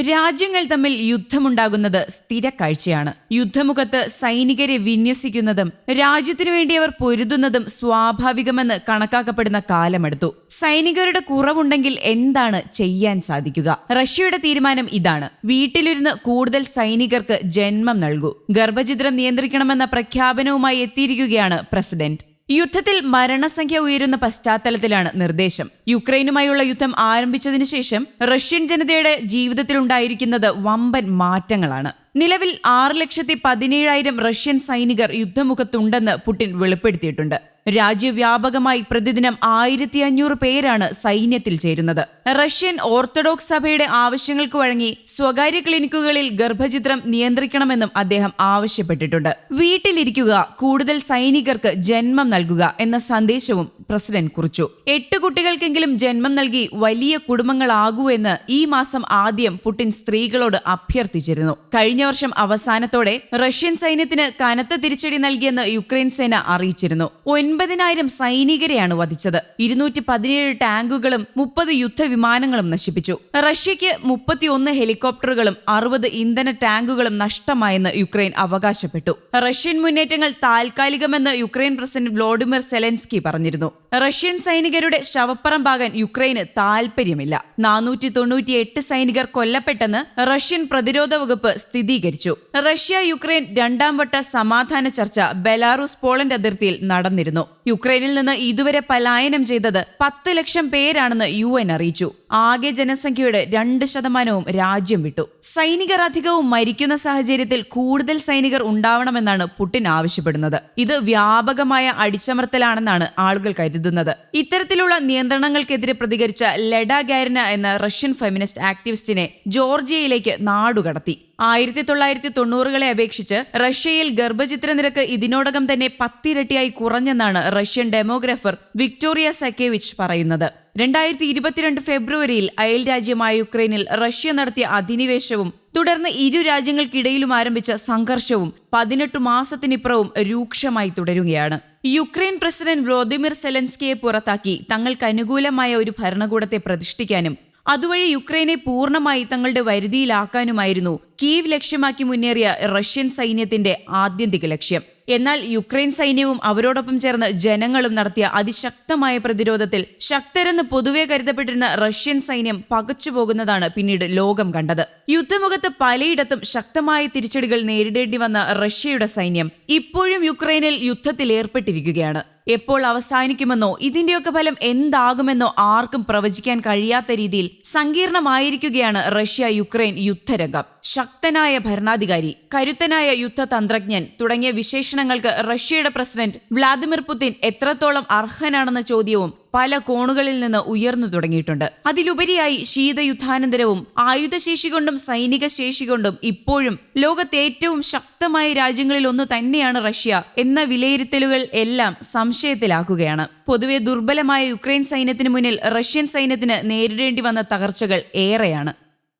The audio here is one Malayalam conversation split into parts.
രാജ്യങ്ങൾ തമ്മിൽ യുദ്ധമുണ്ടാകുന്നത് സ്ഥിരക്കാഴ്ചയാണ് യുദ്ധമുഖത്ത് സൈനികരെ വിന്യസിക്കുന്നതും രാജ്യത്തിനു വേണ്ടി അവർ പൊരുതുന്നതും സ്വാഭാവികമെന്ന് കണക്കാക്കപ്പെടുന്ന കാലമെടുത്തു. സൈനികരുടെ കുറവുണ്ടെങ്കിൽ എന്താണ് ചെയ്യാൻ സാധിക്കുക? റഷ്യയുടെ തീരുമാനം ഇതാണ്. വീട്ടിലിരുന്ന് കൂടുതൽ സൈനികർക്ക് ജന്മം നൽകൂ. ഗർഭചിത്രം നിയന്ത്രിക്കണമെന്ന പ്രഖ്യാപനവുമായി എത്തിയിരിക്കുകയാണ് പ്രസിഡന്റ്. യുദ്ധത്തിൽ മരണസംഖ്യ ഉയരുന്ന പശ്ചാത്തലത്തിലാണ് നിർദ്ദേശം. യുക്രൈനുമായുള്ള യുദ്ധം ആരംഭിച്ചതിനു ശേഷം റഷ്യൻ ജനതയുടെ ജീവിതത്തിലുണ്ടായിരിക്കുന്നത് വമ്പൻ മാറ്റങ്ങളാണ്. നിലവിൽ ആറ് ലക്ഷത്തി പതിനേഴായിരം റഷ്യൻ സൈനികർ യുദ്ധമുഖത്തുണ്ടെന്ന് പുടിൻ വെളിപ്പെടുത്തിയിട്ടുണ്ട്. രാജ്യവ്യാപകമായി പ്രതിദിനം ആയിരത്തി അഞ്ഞൂറ് പേരാണ് സൈന്യത്തിൽ ചേരുന്നത്. റഷ്യൻ ഓർത്തഡോക്സ് സഭയുടെ ആവശ്യങ്ങൾക്ക് വഴങ്ങി സ്വകാര്യ ക്ലിനിക്കുകളിൽ ഗർഭചിത്രം നിയന്ത്രിക്കണമെന്നും അദ്ദേഹം ആവശ്യപ്പെട്ടിട്ടുണ്ട്. വീട്ടിലിരിക്കുക കൂടുതൽ സൈനികർക്ക് ജന്മം നൽകുക എന്ന സന്ദേശവും പ്രസിഡന്റ് കുറിച്ചു. എട്ട് കുട്ടികൾക്കെങ്കിലും ജന്മം നൽകി വലിയ കുടുംബങ്ങളാകൂ എന്ന് ഈ മാസം ആദ്യം പുടിൻ സ്ത്രീകളോട് അഭ്യർത്ഥിച്ചിരുന്നു. കഴിഞ്ഞ വർഷം അവസാനത്തോടെ റഷ്യൻ സൈന്യത്തിന് കനത്ത തിരിച്ചടി നൽകിയെന്ന് യുക്രൈൻ സേന അറിയിച്ചിരുന്നു. ഒൻപതിനായിരം സൈനികരെയാണ് വധിച്ചത്. ഇരുന്നൂറ്റി പതിനേഴ് ടാങ്കുകളും മുപ്പത് യുദ്ധവിമാനങ്ങളും നശിപ്പിച്ചു. റഷ്യയ്ക്ക് മുപ്പത്തിയൊന്ന് ഹെലികോപ്റ്ററുകളും അറുപത് ഇന്ധന ടാങ്കുകളും നഷ്ടമായെന്ന് യുക്രൈൻ അവകാശപ്പെട്ടു. റഷ്യൻ മുന്നേറ്റങ്ങൾ താൽക്കാലികമെന്ന് യുക്രൈൻ പ്രസിഡന്റ് വ്ളോഡിമിർ സെലൻസ്കി പറഞ്ഞിരുന്നു. റഷ്യൻ സൈനികരുടെ ശവപ്പറമ്പാകാൻ യുക്രൈന് താൽപര്യമില്ല നാനൂറ്റി തൊണ്ണൂറ്റി എട്ട് സൈനികർ കൊല്ലപ്പെട്ടെന്ന് റഷ്യൻ പ്രതിരോധ വകുപ്പ് സ്ഥിരീകരിച്ചു. റഷ്യ യുക്രൈൻ രണ്ടാം വട്ട സമാധാന ചർച്ച ബെലാറൂസ് പോളണ്ട് അതിർത്തിയിൽ നടന്നിരുന്നു. യുക്രൈനിൽ നിന്ന് ഇതുവരെ പലായനം ചെയ്തത് പത്ത് ലക്ഷം പേരാണെന്ന് യു എൻ അറിയിച്ചു. ആകെ ജനസംഖ്യയുടെ രണ്ട് ശതമാനവും രാജ്യം വിട്ടു. സൈനികർ അധികവും മരിക്കുന്ന സാഹചര്യത്തിൽ കൂടുതൽ സൈനികർ ഉണ്ടാവണമെന്നാണ് പുടിൻ ആവശ്യപ്പെടുന്നത്. ഇത് വ്യാപകമായ അടിച്ചമർത്തലാണെന്നാണ് ആളുകൾ കരുതുന്നത്. ഇത്തരത്തിലുള്ള നിയന്ത്രണങ്ങൾക്കെതിരെ പ്രതികരിച്ച ലെഡ ഗാരിന എന്ന റഷ്യൻ ഫെമിനിസ്റ്റ് ആക്ടിവിസ്റ്റിനെ ജോർജിയയിലേക്ക് നാടുകടത്തി. ആയിരത്തി തൊള്ളായിരത്തി തൊണ്ണൂറുകളെ അപേക്ഷിച്ച് റഷ്യയിൽ ഗർഭചിത്ര നിരക്ക് ഇതിനോടകം തന്നെ പത്തിരട്ടിയായി കുറഞ്ഞെന്നാണ് റഷ്യൻ ഡെമോഗ്രാഫർ വിക്ടോറിയ സക്കേവിച്ച് പറയുന്നത്. രണ്ടായിരത്തി ഇരുപത്തിരണ്ട് ഫെബ്രുവരിയിൽ അയൽ രാജ്യമായ യുക്രൈനിൽ റഷ്യ നടത്തിയ അധിനിവേശവും തുടർന്ന് ഇരു രാജ്യങ്ങൾക്കിടയിലും ആരംഭിച്ച സംഘർഷവും പതിനെട്ട് മാസത്തിനിപ്പുറവും രൂക്ഷമായി തുടരുകയാണ്. യുക്രൈൻ പ്രസിഡന്റ് വ്ളോദിമിർ സെലൻസ്കിയെ പുറത്താക്കി തങ്ങൾക്ക് അനുകൂലമായ ഒരു ഭരണകൂടത്തെ പ്രതിഷ്ഠിക്കാനും അതുവഴി യുക്രൈനെ പൂർണമായി തങ്ങളുടെ വരുതിയിലാക്കാനുമായിരുന്നു. കീവ് ലക്ഷ്യമാക്കി മുന്നേറിയ റഷ്യൻ സൈന്യത്തിന്റെ ആത്യന്തിക ലക്ഷ്യം. എന്നാൽ യുക്രൈൻ സൈന്യവും അവരോടൊപ്പം ചേർന്ന് ജനങ്ങളും നടത്തിയ അതിശക്തമായ പ്രതിരോധത്തിൽ ശക്തരെന്ന് പൊതുവെ കരുതപ്പെട്ടിരുന്ന റഷ്യൻ സൈന്യം പകച്ചുപോകുന്നതാണ് പിന്നീട് ലോകം കണ്ടത്. യുദ്ധമുഖത്ത് പലയിടത്തും ശക്തമായ തിരിച്ചടികൾ നേരിടേണ്ടി വന്ന റഷ്യയുടെ സൈന്യം ഇപ്പോഴും യുക്രൈനിൽ യുദ്ധത്തിൽ ഏർപ്പെട്ടിരിക്കുകയാണ് എപ്പോൾ അവസാനിക്കുമെന്നോ ഇതിന്റെയൊക്കെ ഫലം എന്താകുമെന്നോ ആർക്കും പ്രവചിക്കാൻ കഴിയാത്ത രീതിയിൽ സങ്കീർണമായിരിക്കുകയാണ് റഷ്യ യുക്രൈൻ യുദ്ധരംഗം. ശക്തനായ ഭരണാധികാരി കരുത്തനായ യുദ്ധതന്ത്രജ്ഞൻ തുടങ്ങിയ വിശേഷണങ്ങൾക്ക് റഷ്യയുടെ പ്രസിഡന്റ് വ്ളാദിമിർ പുതിൻ എത്രത്തോളം അർഹനാണെന്ന ചോദ്യവും പല കോണുകളിൽ നിന്ന് ഉയർന്നു തുടങ്ങിയിട്ടുണ്ട്. അതിലുപരിയായി ശീതയുദ്ധാനന്തരവും ആയുധശേഷി കൊണ്ടും സൈനിക ശേഷി കൊണ്ടും ഇപ്പോഴും ലോകത്തെ ഏറ്റവും ശക്തമായ രാജ്യങ്ങളിൽ ഒന്ന് തന്നെയാണ് റഷ്യ എന്ന വിലയിരുത്തലുകൾ എല്ലാം സംശയത്തിലാക്കുകയാണ്. പൊതുവെ ദുർബലമായ യുക്രൈൻ സൈന്യത്തിന് മുന്നിൽ റഷ്യൻ സൈന്യത്തിന് നേരിടേണ്ടി വന്ന തകർച്ചകൾ ഏറെയാണ്.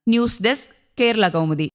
News desk Kerala Kaumudi.